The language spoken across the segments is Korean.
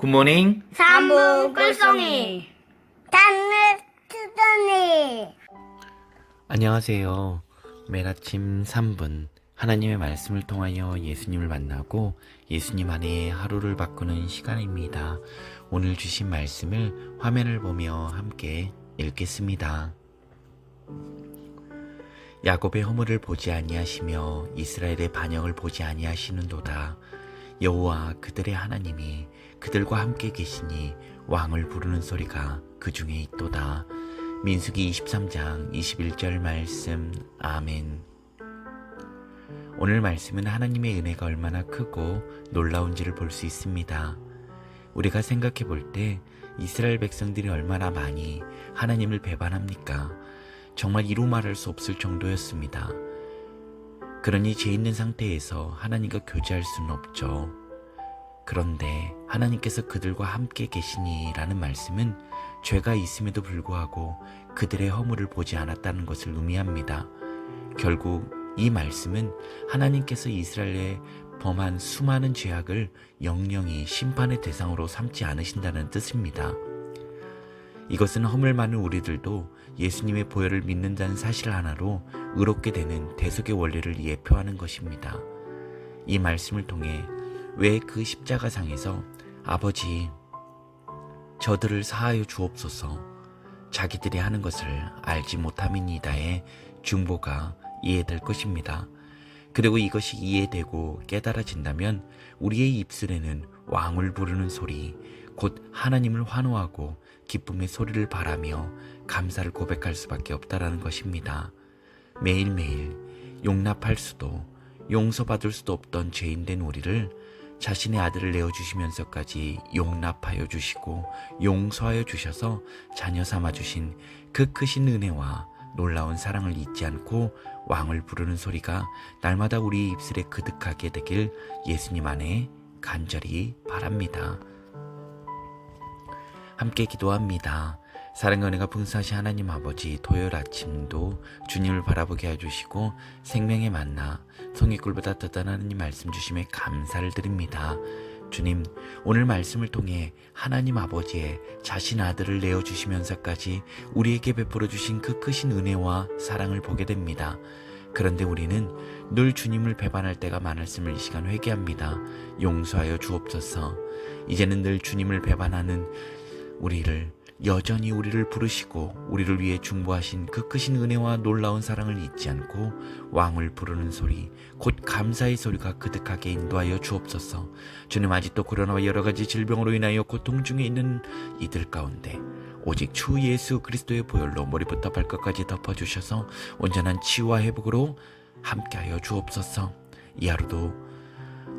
굿모닝. 삼부 꿀송이 단을 트더니 안녕하세요. 매일 아침 3분 하나님의 말씀을 통하여 예수님을 만나고 예수님 안에 하루를 바꾸는 시간입니다. 오늘 주신 말씀을 화면을 보며 함께 읽겠습니다. 야곱의 허물을 보지 아니하시며 이스라엘의 반역을 보지 아니하시는도다. 여호와 그들의 하나님이 그들과 함께 계시니 왕을 부르는 소리가 그 중에 있도다. 민수기 23장 21절 말씀 아멘. 오늘 말씀은 하나님의 은혜가 얼마나 크고 놀라운지를 볼 수 있습니다. 우리가 생각해 볼 때 이스라엘 백성들이 얼마나 많이 하나님을 배반합니까? 정말 이루 말할 수 없을 정도였습니다. 그러니 죄 있는 상태에서 하나님과 교제할 수는 없죠. 그런데 하나님께서 그들과 함께 계시니라는 말씀은 죄가 있음에도 불구하고 그들의 허물을 보지 않았다는 것을 의미합니다. 결국 이 말씀은 하나님께서 이스라엘에 범한 수많은 죄악을 영영이 심판의 대상으로 삼지 않으신다는 뜻입니다. 이것은 허물 많은 우리들도 예수님의 보혈을 믿는다는 사실 하나로 의롭게 되는 대속의 원리를 예표하는 것입니다. 이 말씀을 통해 왜 그 십자가상에서 아버지 저들을 사하여 주옵소서 자기들이 하는 것을 알지 못함이니다의 중보가 이해될 것입니다. 그리고 이것이 이해되고 깨달아진다면 우리의 입술에는 왕을 부르는 소리, 곧 하나님을 환호하고 기쁨의 소리를 바라며 감사를 고백할 수밖에 없다라는 것입니다. 매일매일 용납할 수도 용서받을 수도 없던 죄인된 우리를 자신의 아들을 내어주시면서까지 용납하여 주시고 용서하여 주셔서 자녀 삼아 주신 그 크신 은혜와 놀라운 사랑을 잊지 않고 왕을 부르는 소리가 날마다 우리 입술에 그득하게 되길 예수님 안에 간절히 바랍니다. 함께 기도합니다. 사랑과 은혜가 풍성하신 하나님 아버지 토요일 아침도 주님을 바라보게 해주시고 생명의 만나 성의꿀보다 뜨뜻한 하나님 말씀 주심에 감사를 드립니다. 주님 오늘 말씀을 통해 하나님 아버지의 자신 아들을 내어주시면서까지 우리에게 베풀어 주신 그 크신 은혜와 사랑을 보게 됩니다. 그런데 우리는 늘 주님을 배반할 때가 많았음을 이 시간 회개합니다. 용서하여 주옵소서. 이제는 늘 주님을 배반하는 우리를 여전히 우리를 부르시고 우리를 위해 중보하신 그 크신 은혜와 놀라운 사랑을 잊지 않고 왕을 부르는 소리 곧 감사의 소리가 그득하게 인도하여 주옵소서. 주님 아직도 코로나와 여러 가지 질병으로 인하여 고통 중에 있는 이들 가운데 오직 주 예수 그리스도의 보혈로 머리부터 발끝까지 덮어주셔서 온전한 치유와 회복으로 함께하여 주옵소서. 이 하루도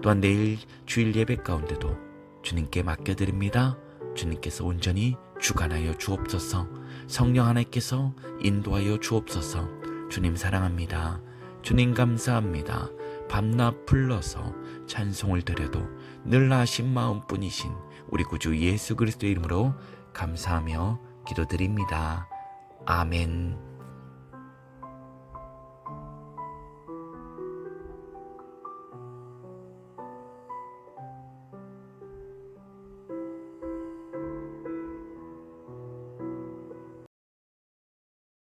또한 내일 주일 예배 가운데도 주님께 맡겨드립니다 주님께서 온전히 주관하여 주옵소서. 성령 하나님께서 인도하여 주옵소서. 주님 사랑합니다. 주님 감사합니다. 밤낮 불러서 찬송을 드려도 늘 나신 마음뿐이신 우리 구주 예수 그리스도 이름으로 감사하며 기도드립니다. 아멘